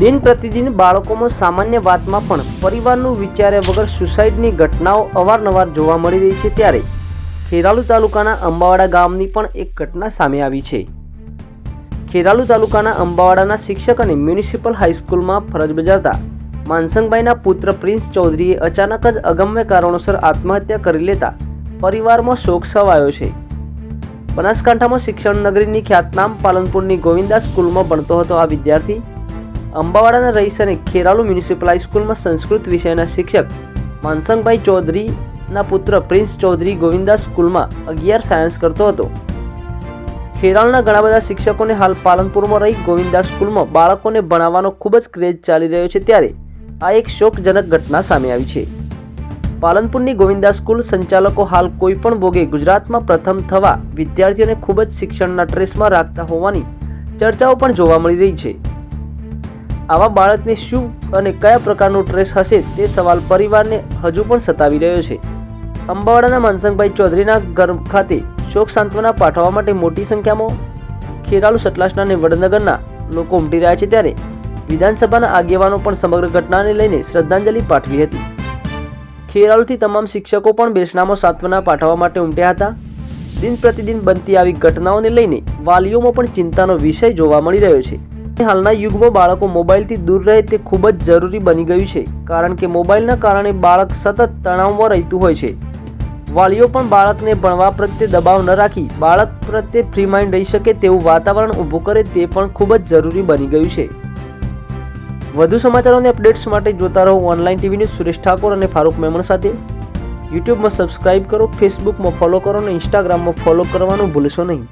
દિન પ્રતિદિન બાળકોમાં સામાન્ય વાતમાં પણ પરિવારનું વિચાર્યા વગર સુસાઇડની ઘટનાઓ અવારનવાર જોવા મળી રહી છે ત્યારે ખેરાલુ તાલુકાના અંબાવાડા ગામની પણ એક ઘટના સામે આવી છે. ખેરાલુ તાલુકાના અંબાવાડાના શિક્ષક અને મ્યુનિસિપલ હાઈસ્કૂલમાં ફરજ બજાવતા માનસંગભાઈના પુત્ર પ્રિન્સ ચૌધરીએ અચાનક જ અગમ્ય કારણોસર આત્મહત્યા કરી લેતા પરિવારમાં શોક છવાયો છે. બનાસકાંઠામાં શિક્ષણ નગરીની ખ્યાતનામ પાલનપુરની ગોવિંદા સ્કૂલમાં ભણતો હતો આ વિદ્યાર્થી. અંબાવાડાના રહીશ અને ખેરાલુ મ્યુનિસિપલ હાઈસ્કૂલમાં સંસ્કૃત વિષયના શિક્ષક માનસંગભાઈ ચૌધરીના પુત્ર પ્રિન્સ ચૌધરી ગોવિંદા સ્કૂલમાં અગિયાર સાયન્સ કરતો હતો. ખેરાલના ઘણા બધા શિક્ષકોને હાલ પાલનપુરમાં રહી ગોવિંદા સ્કૂલમાં બાળકોને ભણાવવાનો ખૂબ જ ક્રેઝ ચાલી રહ્યો છે ત્યારે આ એક શોકજનક ઘટના સામે આવી છે. પાલનપુરની ગોવિંદા સ્કૂલ સંચાલકો હાલ કોઈ પણ ભોગે ગુજરાતમાં પ્રથમ થવા વિદ્યાર્થીઓને ખૂબ જ શિક્ષણના ટ્રેસમાં રાખતા હોવાની ચર્ચાઓ પણ જોવા મળી રહી છે. આવા બાળકને શું અને કયા પ્રકારનો ટ્રેસ હશે તે સવાલ પરિવારને હજુ પણ સતાવી રહ્યો છે. અંબાવાડાના માનસંગભાઈ ચૌધરીના ઘર ખાતે શોક સાંત્વના પાઠવવા માટે મોટી સંખ્યામાં ખેરાલુ સટલાસના અને વડનગરના લોકો ઉમટી રહ્યા છે ત્યારે વિધાનસભાના આગેવાનો પણ સમગ્ર ઘટનાને લઈને શ્રદ્ધાંજલિ પાઠવી હતી. ખેરાલુથી તમામ શિક્ષકો પણ બેસનામો સાંત્વના પાઠવવા માટે ઉમટ્યા હતા. દિન પ્રતિદિન બનતી આવી ઘટનાઓને લઈને વાલીઓમાં પણ ચિંતાનો વિષય જોવા મળી રહ્યો છે. હાલના યુગમાં બાળકો મોબાઈલથી દૂર રહે તે ખૂબ જ જરૂરી બની ગયું છે, કારણ કે મોબાઈલના કારણે બાળક સતત તણાવમાં રહેતું હોય છે. વાલીઓ પણ બાળકને ભણવા પ્રત્યે દબાવ ન રાખી, બાળક પ્રત્યે ફ્રી માઇન્ડ રહી શકે તેવું વાતાવરણ ઊભું કરે તે પણ ખૂબ જ જરૂરી બની ગયું છે. વધુ સમાચારો અને અપડેટ્સ માટે જોતા રહો online TV news Suresh Thakor અને ફારૂક મેમણ સાથે. યુટ્યુબમાં સબસ્ક્રાઇબ કરો, ફેસબુકમાં ફોલો કરો અને ઇન્સ્ટાગ્રામમાં ફોલો કરવાનું ભૂલશો નહીં.